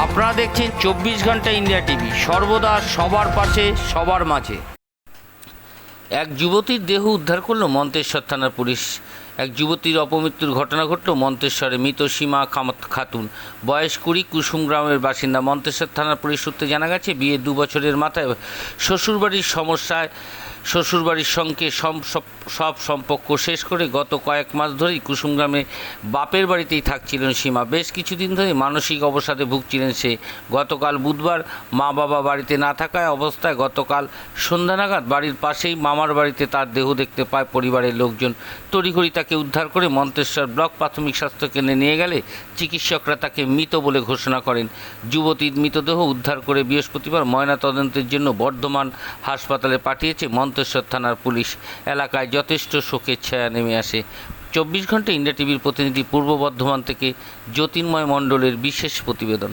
আপনারা দেখছেন চব্বিশ ঘণ্টা ইন্ডিয়া টিভি, সর্বদা সবার পাশে, সবার মাঝে। এক যুবতীর দেহ উদ্ধার করল মন্তেশ্বর থানার পুলিশ। এক যুবতীর অপমৃত্যুর ঘটনা ঘটল মন্তেশ্বরে মৃত সীমা খামত খাতুন। বয়স কুড়ি, কুসুম গ্রামের বাসিন্দা। মন্তেশ্বর থানার পুলিশ সূত্রে জানা গেছে বিয়ে দু বছরের মাথায় শ্বশুরবাড়ির সমস্যায় শ্বশুরবাড়ির সঙ্গে সব সম্পর্ক শেষ করে গত কয়েক মাস ধরেই কুসুমগ্রামে বাপের বাড়িতেই থাকছিলেন সীমা। বেশ কিছুদিন ধরে মানসিক অবসাদে ভুগছিলেন সে। গতকাল বুধবার মা বাবা বাড়িতে না থাকায় অবস্থায় গতকাল সন্ধ্যা নাগাদ বাড়ির পাশেই মামার বাড়িতে তার দেহ দেখতে পায় পরিবারের লোকজন। তড়িঘড়ি তাকে উদ্ধার করে মন্তেশ্বর ব্লক প্রাথমিক স্বাস্থ্য কেন্দ্রে নিয়ে গেলে চিকিৎসকরা তাকে মৃত বলে ঘোষণা করেন। যুবতীর মৃতদেহ উদ্ধার করে বৃহস্পতিবার ময়নাতদন্তের জন্য বর্ধমান হাসপাতালে পাঠিয়েছে মন্তেশ্বর থানার পুলিশ এলাকায় যথেষ্ট শোকের ছায়া নেমে আসে। চব্বিশ ঘণ্টা ইন্ডিয়া টিভির প্রতিনিধি পূর্ব বর্ধমান থেকে জ্যোতির্ময় মণ্ডলের বিশেষ প্রতিবেদন।